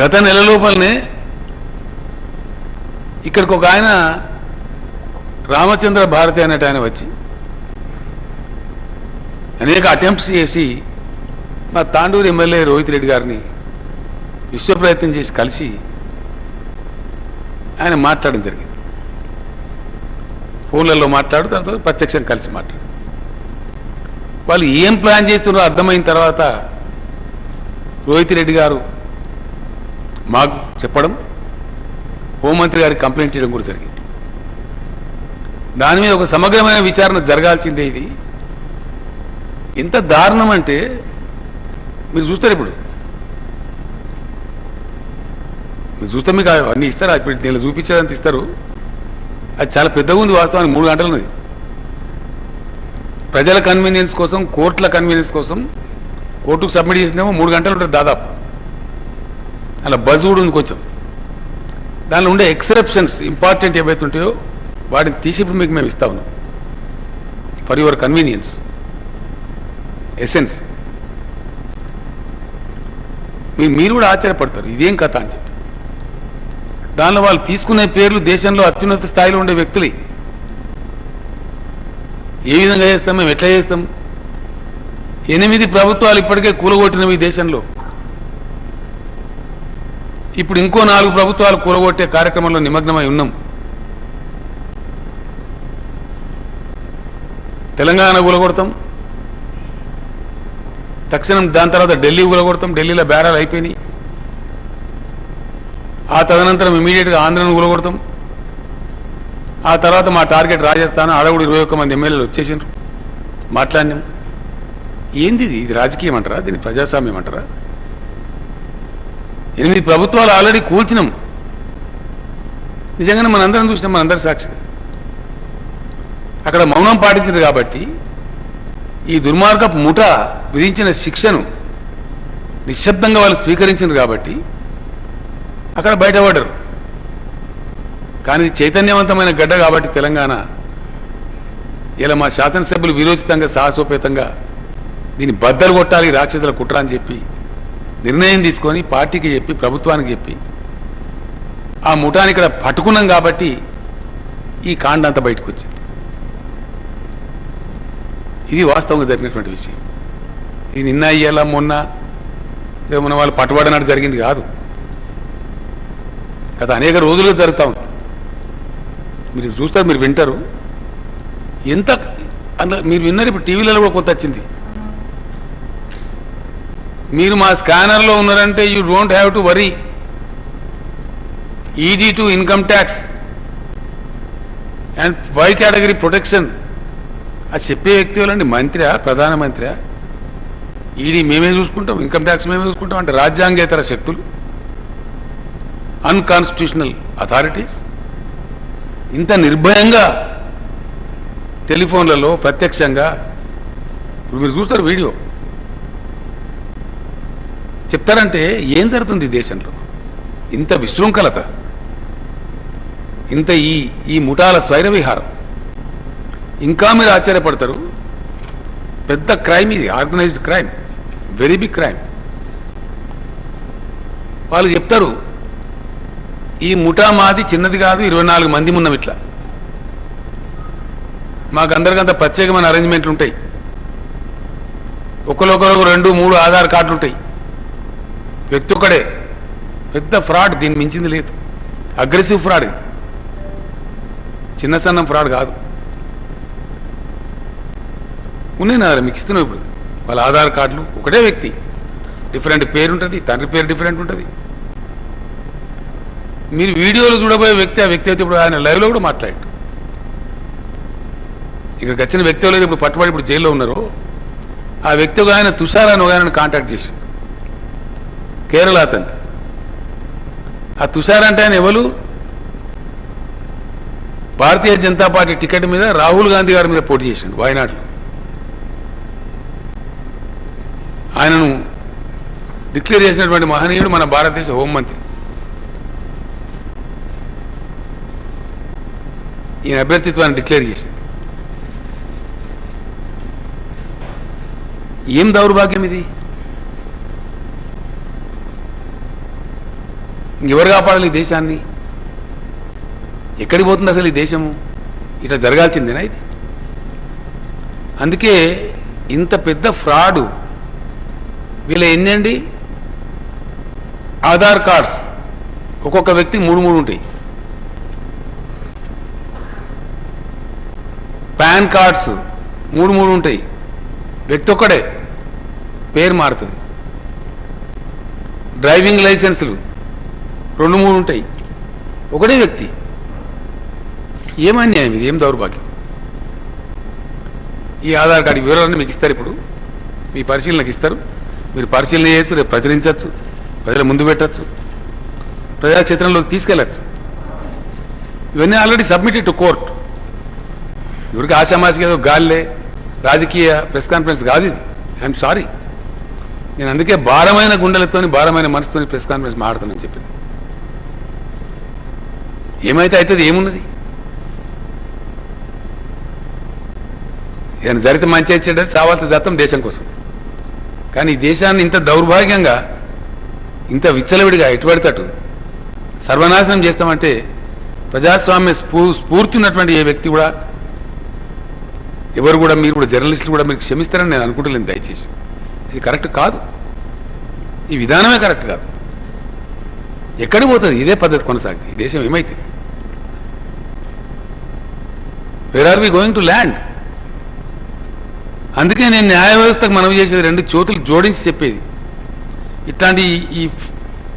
గత నెల లోపలనే ఇక్కడికి ఒక ఆయన రామచంద్ర భారతి అనేట ఆయన వచ్చి అనేక అటెంప్ట్స్ చేసి మా తాండూరు ఎమ్మెల్యే రోహిత్ రెడ్డి గారిని విశ్వ ప్రయత్నం చేసి కలిసి ఆయన మాట్లాడడం జరిగింది. ఫోన్లలో మాట్లాడు దాంతో ప్రత్యక్షం కలిసి మాట్లాడు. వాళ్ళు ఏం ప్లాన్ చేస్తున్నారో అర్థమైన తర్వాత రోహిత్ రెడ్డి గారు మాకు చెప్పడం హోంమంత్రి గారికి కంప్లైంట్ చేయడం కూడా జరిగింది. దాని మీద ఒక సమగ్రమైన విచారణ జరగాల్సిందే ఇది. ఎంత దారుణం అంటే మీరు చూస్తారు ఇప్పుడు. మీరు చూస్తే మీకు అన్ని ఇస్తారా? ఇప్పుడు నేను చూపించేదంత ఇస్తారు. అది చాలా పెద్దగా ఉంది వాస్తవానికి మూడు గంటలు ఉన్నది. ప్రజల కన్వీనియన్స్ కోసం కోర్టుల కన్వీనియన్స్ కోసం కోర్టుకు సబ్మిట్ చేసిందేమో మూడు గంటలు ఉంటుంది దాదాపు. అలా బజ్ కూడా ఉంది కొంచెం. దానిలో ఉండే ఎక్సెప్షన్స్ ఇంపార్టెంట్ ఏవైతే ఉంటాయో వాటిని తీసి మీకు మేము ఇస్తా ఉన్నాం. ఫర్ యువర్ కన్వీనియన్స్ ఎసెన్స్ మీరు కూడా ఆశ్చర్యపడతారు. ఇదేం కథ అని చెప్పి. దానిలో వాళ్ళు తీసుకునే పేర్లు దేశంలో అత్యున్నత స్థాయిలో ఉండే వ్యక్తులే. ఏ విధంగా చేస్తాం మేము ఎట్లా చేస్తాం? ఎనిమిది ప్రభుత్వాలు ఇప్పటికే కూలగొట్టినవి దేశంలో. ఇప్పుడు ఇంకో నాలుగు ప్రభుత్వాలు కూలగొట్టే కార్యక్రమంలో నిమగ్నమై ఉన్నాం. తెలంగాణ కూలగొడతాం. తక్షణం దాని తర్వాత ఢిల్లీ కూలగొడతాం. ఢిల్లీలో బేరాలు అయిపోయినాయి. ఆ తదనంతరం ఇమీడియట్గా ఆంధ్రను కూలగొడతాం. ఆ తర్వాత మా టార్గెట్ రాజస్థాన్ అడవుడు ఇరవై ఒక్క మంది ఎమ్మెల్యేలు వచ్చేసారు మాట్లాడినాం. ఏంది ఇది? ఇది రాజకీయం అంటారా? దీన్ని ప్రజాస్వామ్యం అంటారా? ఎనిమిది ప్రభుత్వాలు ఆల్రెడీ కూల్చినాం నిజంగానే మనందరం చూసినాం మనందరి సాక్షిగా. అక్కడ మౌనం పాటించింది కాబట్టి ఈ దుర్మార్గపు ముఠ విధించిన శిక్షను నిశ్శబ్దంగా వాళ్ళు స్వీకరించింది కాబట్టి అక్కడ బయటపడరు. కానీ చైతన్యవంతమైన గడ్డ కాబట్టి తెలంగాణ ఇలా మా శాసనసభ్యులు విరోచితంగా సాహసోపేతంగా దీన్ని బద్దలు కొట్టాలి రాక్షసుల కుట్ర అని చెప్పి నిర్ణయం తీసుకొని పార్టీకి చెప్పి ప్రభుత్వానికి చెప్పి ఆ ముఠాన్ని ఇక్కడ పట్టుకున్నాం కాబట్టి ఈ కాండ అంతా బయటకు వచ్చింది ఇది వాస్తవంగా జరిగినటువంటి విషయం. ఇది నిన్న అయ్యేలా మొన్న ఏదో మన వాళ్ళు పట్టుబడినట్టు జరిగింది కాదు. గత అనేక రోజులుగా జరుగుతూ ఉంది. మీరు చూస్తారు మీరు వింటారు. ఎంత అలా మీరు విన్నారు ఇప్పుడు టీవీలలో కూడా కొత్త వచ్చింది. మీరు మా స్కానర్లో ఉన్నారంటే you don't have to worry. ED to income tax. And Y category protection? అది చెప్పే వ్యక్తి వాళ్ళండి మంత్రి ప్రధానమంత్రి ఈడీ మేమే చూసుకుంటాం ఇన్కమ్ ట్యాక్స్ మేమే చూసుకుంటాం అంటే రాజ్యాంగేతర శక్తులు అన్కాన్స్టిట్యూషనల్ అథారిటీస్ ఇంత నిర్భయంగా టెలిఫోన్లలో ప్రత్యక్షంగా ఇప్పుడు మీరు చూస్తారు వీడియో చెప్తారంటే ఏం జరుగుతుంది దేశంలో? ఇంత విశృంఖలత. ఇంత ఈ ఈ ముఠాల స్వైర విహారం ఇంకా మీరు ఆశ్చర్యపడతారు. పెద్ద క్రైమ్ ఇది organised crime. Very big crime. వాళ్ళు చెప్తారు ఈ ముఠా మాది చిన్నది కాదు ఇరవై నాలుగు మంది ఉన్నాం ఇట్లా. మాకందరికంత ప్రత్యేకమైన అరేంజ్మెంట్లు ఉంటాయి. ఒకరికొకరు రెండు మూడు ఆధార్ కార్డులు ఉంటాయి. వ్యక్తి ఒకడే పెద్ద ఫ్రాడ్ దీన్ని మించింది లేదు. అగ్రెసివ్ ఫ్రాడ్ ఇది. చిన్న సన్నం ఫ్రాడ్ కాదు. ఉన్నాయి నా మీకు ఇస్తున్నావు ఇప్పుడు. వాళ్ళ ఆధార్ కార్డులు ఒకటే వ్యక్తి. డిఫరెంట్ పేరు ఉంటుంది తండ్రి పేరు డిఫరెంట్ ఉంటుంది. మీరు వీడియోలో చూడబోయే వ్యక్తి ఆ వ్యక్తి అయితే ఇప్పుడు ఆయన లైవ్లో కూడా మాట్లాడాడు. ఇక్కడికి వచ్చిన వ్యక్తి ఎవరైతే ఇప్పుడు పట్టుబడి ఇప్పుడు జైల్లో ఉన్నారు ఆ వ్యక్తి ఒక ఆయన తుషార్ అని ఒక ఆయనను కాంటాక్ట్ చేశాడు. కేరళ అతను. ఆ తుషార్ అంటే ఆయన ఎవరు? భారతీయ జనతా పార్టీ టికెట్ మీద రాహుల్ గాంధీ గారి మీద పోటీ చేసిండు వాయనాడులో. ఆయనను డిక్లేర్ చేసినటువంటి మహనీయుడు మన భారతదేశ హోంమంత్రి. ఈయన అభ్యర్థిత్వాన్ని డిక్లేర్ చేసింది ఏం దౌర్భాగ్యం ఇది? ఇంకెవరు కాపాడాలి ఈ దేశాన్ని? ఎక్కడికి పోతుంది అసలు ఈ దేశము? ఇట్లా జరగాల్సిందేనా ఇది? అందుకే ఇంత పెద్ద ఫ్రాడు. వీళ్ళ ఎన్నండి ఆధార్ కార్డ్స్. ఒక్కొక్క వ్యక్తికి మూడు మూడు ఉంటాయి. పాన్ కార్డ్స్ మూడు మూడు ఉంటాయి. వ్యక్తి ఒక్కడే. పేరు మారుతుంది. డ్రైవింగ్ లైసెన్సులు. రెండు మూడు ఉంటాయి. ఒకటే వ్యక్తి. ఏమన్యాయం ఇది? ఏం దౌర్భాగ్యం? ఈ ఆధార్ కార్డు వివరాలన్నీ మీకు ఇస్తారు ఇప్పుడు. మీ పరిశీలనకు ఇస్తారు. మీరు పరిశీలన చేయొచ్చు రేపు ప్రచురించవచ్చు ప్రజల ముందు పెట్టచ్చు ప్రజాక్షేత్రంలోకి తీసుకెళ్ళొచ్చు ఇవన్నీ ఆల్రెడీ సబ్మిటెడ్ టు కోర్ట్ ఇవరికి ఆశామాసికి ఏదో గాల్లే రాజకీయ ప్రెస్ కాన్ఫరెన్స్ కాదు ఇది. ఐఎమ్ సారీ నేను అందుకే భారమైన గుండెలతోని భారమైన మనసుతోని ప్రెస్ కాన్ఫరెన్స్ మాడుతానని చెప్పింది. ఏమైతే అవుతుంది ఏమున్నది? ఏదైనా జరిగితే మంచి వచ్చేటది చావాల్సిన జతం దేశం కోసం. కానీ ఈ దేశాన్ని ఇంత దౌర్భాగ్యంగా ఇంత విచ్చలవిడిగా ఎటుపడితట్టు సర్వనాశనం చేస్తామంటే ప్రజాస్వామ్య స్ఫూ స్ఫూర్తి ఉన్నటువంటి ఏ వ్యక్తి కూడా ఎవరు కూడా మీరు కూడా జర్నలిస్టులు కూడా మీరు క్షమిస్తారని నేను అనుకుంటలేను దయచేసి. ఇది కరెక్ట్ కాదు. ఈ విధానమే కరెక్ట్ కాదు. ఎక్కడ పోతుంది? ఇదే పద్ధతి కొనసాగుతుంది. ఈ దేశం ఏమైతుంది? Where are we going to land అందుకే నేను న్యాయ వ్యవస్థకు మనం చేసేది రెండు చేతులు జోడించి చెప్పేది. ఇట్లాంటి ఈ-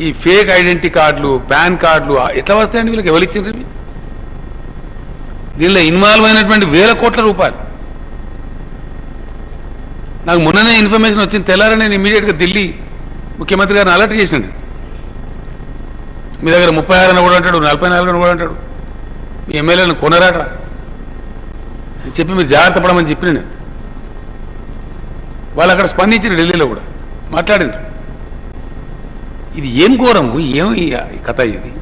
ఈ ఫేక్ ఐడెంటిటీ కార్డులు పాన్ కార్డులు ఎట్లా వస్తాయండి వీళ్ళకి? ఎవరు దీనిలో ఇన్వాల్వ్ అయినటువంటి వేల కోట్ల రూపాయలు. నాకు మొన్ననే ఇన్ఫర్మేషన్ వచ్చింది. తెల్లారని నేను ఇమీడియట్గా ఢిల్లీ ముఖ్యమంత్రి గారిని అలర్ట్ చేసింది మీ దగ్గర ముప్పై ఆరు అని కూడా అంటాడు నలభై నాలుగు అని కూడా అంటాడు. మీ ఎమ్మెల్యేలను కొనరాట చెప్పి మీరు జాగ్రత్త పడమని చెప్పిన నేను. వాళ్ళు అక్కడ స్పందించారు ఢిల్లీలో కూడా. మాట్లాడిండ్రు ఇది ఏం ఘోరము ఏం ఈ కథ ఇది?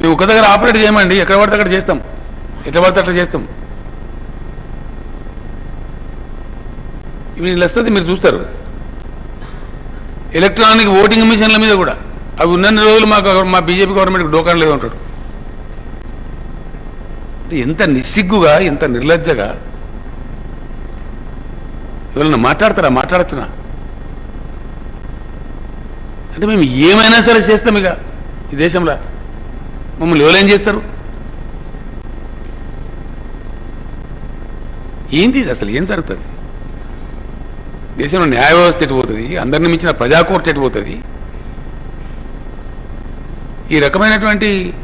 మేము ఒక దగ్గర ఆపరేట్ చేయమండి. ఎక్కడ పడితే అక్కడ చేస్తాం. ఎట్లా పడితే అట్లా చేస్తాం. వీళ్ళు వస్తుంది మీరు చూస్తారు. ఎలక్ట్రానిక్ ఓటింగ్ మిషన్ల మీద కూడా. అవి ఉన్న రోజులు మాకు మా బీజేపీ గవర్నమెంట్కి డోకాన్ లేదు ఉంటాడు ఎంత నిస్సిగ్గుగా ఎంత నిర్లజ్జగా? ఎవరన్నా మాట్లాడతారా? మాట్లాడచ్చునా? అంటే మేము ఏమైనా సరే చేస్తాం ఇక ఈ దేశంలో. మమ్మల్ని ఎవరేం చేస్తారు? ఏంది అసలు ఏం జరుగుతుంది? దేశంలో న్యాయ వ్యవస్థ ఎటుపోతుంది అందరిని మించిన ప్రజాకోర్టు ఎటుపోతుంది ఈ రకమైనటువంటి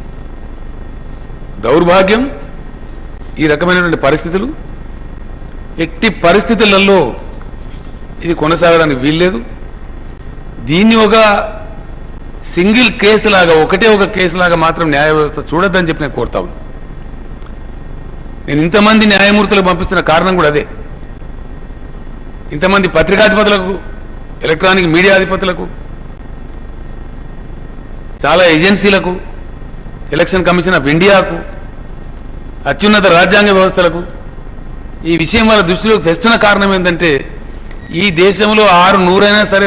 దౌర్భాగ్యం ఈ రకమైనటువంటి పరిస్థితులు? ఎట్టి పరిస్థితులలో ఇది కొనసాగడానికి వీల్లేదు. దీన్ని ఒక సింగిల్ కేసు లాగా ఒకటే ఒక కేసు లాగా మాత్రం న్యాయ వ్యవస్థ చూడొద్దని చెప్పి నేను కోరుతా నేను ఇంతమంది న్యాయమూర్తులకు పంపిస్తున్న కారణం కూడా అదే. ఇంతమంది పత్రికాధిపతులకు ఎలక్ట్రానిక్ మీడియా అధిపతులకు చాలా ఏజెన్సీలకు ఎలక్షన్ కమిషన్ ఆఫ్ ఇండియాకు అత్యున్నత రాజ్యాంగ వ్యవస్థలకు ఈ విషయం వాళ్ళ దృష్టిలోకి తెస్తున్న కారణం ఏంటంటే ఈ దేశంలో ఆరు నూరైనా సరే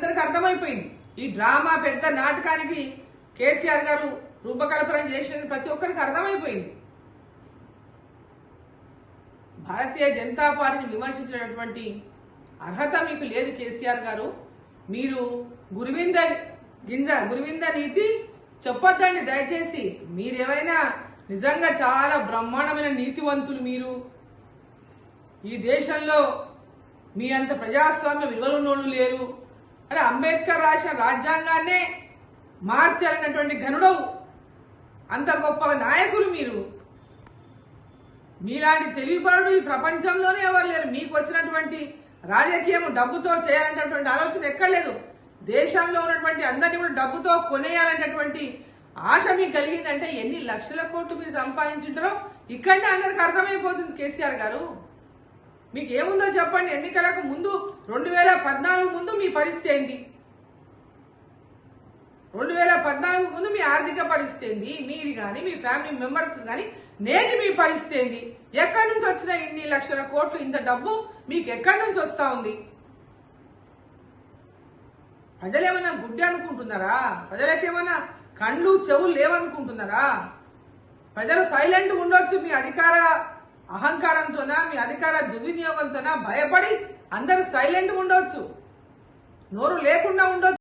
అందరికి అర్థమైపోయింది. ఈ డ్రామా పెద్ద నాటకానికి కేసీఆర్ గారు రూపకల్పన చేసిన ప్రతి ఒక్కరికి అర్థమైపోయింది. భారతీయ జనతా పార్టీని విమర్శించినటువంటి అర్హత మీకు లేదు కేసీఆర్ గారు. మీరు గురువింద గింజ గురువింద నీతి చెప్పొద్దండి దయచేసి. మీరేమైనా నిజంగా చాలా బ్రహ్మాండమైన నీతివంతులు మీరు. ఈ దేశంలో మీ అంత ప్రజాస్వామ్య విలువలున్నోళ్ళు లేరు. అరే అంబేద్కర్ రాసిన రాజ్యాంగాన్నే మార్చాలన్నటువంటి ఘనుడవు. అంత గొప్ప నాయకులు మీరు. మీలాంటి తెలివిపరుడు ఈ ప్రపంచంలోనే ఎవరు లేరు. మీకు వచ్చినటువంటి రాజకీయం డబ్బుతో చేయాలనేటటువంటి ఆలోచన ఎక్కడ లేదు. దేశంలో ఉన్నటువంటి అందరినీ కూడా డబ్బుతో కొనేయాలనేటటువంటి ఆశ మీకు కలిగిందంటే ఎన్ని లక్షల కోట్లు మీరు సంపాదించుంటారో ఇక్కడనే అందరికి అర్థమైపోతుంది కేసీఆర్ గారు. మీకు ఏముందో చెప్పండి ఎన్నికలకు ముందు రెండు వేల పద్నాలుగు ముందు మీ పరిస్థితి ఏంది? రెండు వేల పద్నాలుగు ముందు మీ ఆర్థిక పరిస్థితి ఏంది? మీది కానీ మీ ఫ్యామిలీ మెంబర్స్ కానీ నేటి మీ పరిస్థితి ఏంది? ఎక్కడి నుంచి వచ్చిన ఇన్ని లక్షల కోట్లు ఇంత డబ్బు? మీకు ఎక్కడి నుంచి వస్తూ ఉంది? ప్రజలేమన్నా గుడ్డి అనుకుంటున్నారా? ప్రజలకేమన్నా కండ్లు చెవులు లేవనుకుంటున్నారా? ప్రజలు సైలెంట్ ఉండొచ్చు మీ అధికార అహంకారంతోనా మీ అధికార దుర్వినియోగంతోనా భయపడి అందరూ సైలెంట్ ఉండొచ్చు. నోరు లేకుండా ఉండొచ్చు.